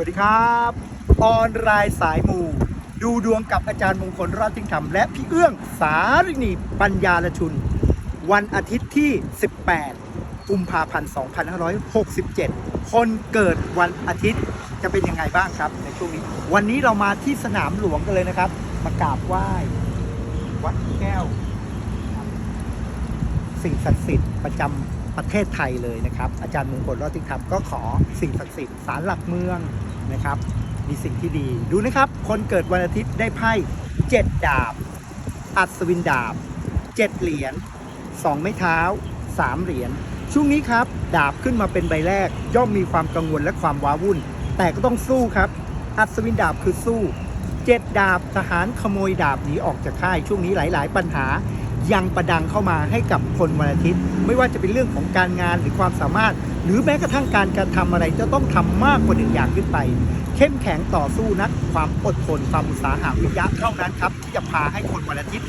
วัสดีครับ ออนไลน์สายมูดูดวงกับอาจารย์มงคลรอดทิ้งธรรมและพี่เอื้องสารินีปัญญาลชุน วันอาทิตย์ที่ 18 กุมภาพันธ์ 2567 คนเกิดวันอาทิตย์จะเป็นยังไงบ้างครับ ในช่วงนี้ วันนี้เรามาที่สนามหลวงกันเลยนะครับมากราบไหว้ วัดแก้ว สิ่งศักดิ์สิทธิ์ประจำประเทศไทยเลยนะครับ อาจารย์มงคลรอดทิ้งธรรมก็ขอสิ่งศักดิ์สิทธิ์ศาลหลักเมือง นะครับ มีสิ่งที่ดีดูนะครับ คนเกิดวันอาทิตย์ได้ไพ่เจ็ดดาบ อัศวินดาบเจ็ดเหรียญสองไม้เท้าสามเหรียญช่วงนี้ครับ ดาบขึ้นมาเป็นใบแรก ย่อมมีความกังวลและความว้าวุ่น แต่ก็ต้องสู้ครับ อัศวินดาบคือสู้เจ็ดดาบทหารขโมยดาบหนีออกจากค่ายช่วงนี้หลาย ๆ ปัญหา ยังประดังเข้ามาให้กับคนวันอาทิตย์ ไม่ว่าจะเป็นเรื่องของการงานหรือความสามารถ หรือแม้กระทั่งการการทำอะไรจะต้องทำมากกว่าหนึ่งอย่างขึ้นไป เข้มแข็งต่อสู้นัก ความอดทนความอุตสาหะวิทยะเท่านั้นครับ ที่จะพาให้คนวันอาทิตย์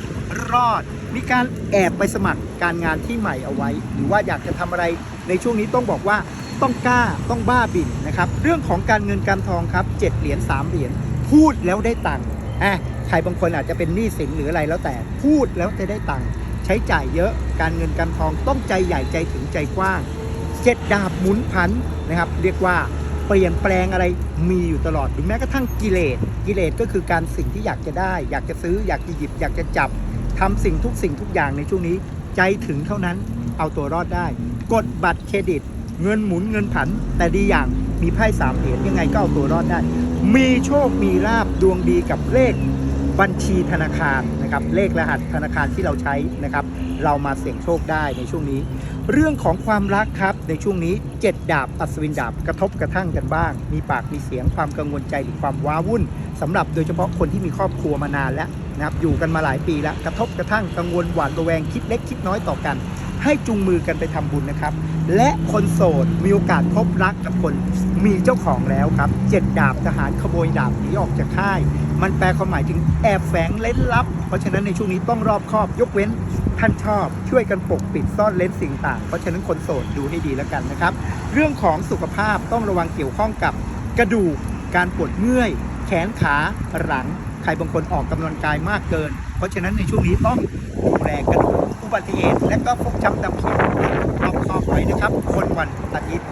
รอด มีการแอบไปสมัครการงานที่ใหม่เอาไว้ หรือว่าอยากจะทำอะไรในช่วงนี้ต้องบอกว่าต้องกล้าต้องบ้าบินนะครับ เรื่องของการเงินการทองครับเจ็ดเหรียญสามเหรียญพูดแล้วได้ตังค์ อะใครบางคนอาจจะเป็นหนี้สินหรืออะไรแล้วแต่พูดแล้วจะได้ตังค์ใช้จ่ายเยอะการเงินการทองต้องใจใหญ่ใจถึงใจกว้างเจ็ดดาบหมุนผันนะครับ เรียกว่าเปลี่ยนแปลงอะไรมีอยู่ตลอดหรือแม้กระทั่งกิเลสกิเลสก็คือการสิ่งที่อยากจะได้ อยากจะซื้อ อยากจะหยิบ อยากจะจับทำสิ่งทุกสิ่งทุกอย่างในช่วงนี้ ใจถึงเท่านั้นเอาตัวรอดได้ กดบัตรเครดิต เงินหมุนเงินผัน แต่ดีอย่างมีไพ่สามเหรียญยังไงก็เอาตัวรอดได้ มีโชคมีลาบดวงดีกับเลขบัญชีธนาคารนะครับเลขรหัสธนาคารที่เราใช้นะครับ เรามาเสี่ยงโชคได้ในช่วงนี้ เรื่องของความรักครับในช่วงนี้เจ็ดดาบอัศวินดาบกระทบกระทั่งกันบ้าง มีปากมีเสียงความกังวลใจหรือความว้าวุ่นสำหรับโดยเฉพาะคนที่มีครอบครัวมานานแล้วนะครับอยู่กันมาหลายปีแล้วกระทบกระทั่งกังวลหวาดระแวงคิดเล็กคิดน้อยต่อกัน ให้จูงมือกันไปทำบุญนะครับ และคนโสดมีโอกาสพบรักกับคนมีเจ้าของแล้วครับเจ็ดดาบทหารขโมยดาบหนีออกจากค่าย มันแปลความหมายถึงแอบแฝงเล่นลับ เพราะฉะนั้นในช่วงนี้ต้องรอบคอบ ยกเว้นท่านชอบช่วยกันปกปิดซ่อนเล้นสิ่งต่าง เพราะฉะนั้นคนโสดดูให้ดีแล้วกันนะครับ เรื่องของสุขภาพต้องระวังเกี่ยวข้องกับกระดูกการปวดเมื่อย แขนขาหลัง ใครบางคนออกกำลังกายมากเกิน เพราะฉะนั้นในช่วงนี้ต้องดูแลกระดูกอุบัติเหตุและก็ฟกช้ำดำเขียวรอบคอไว้นะครับคนวันอาทิตย์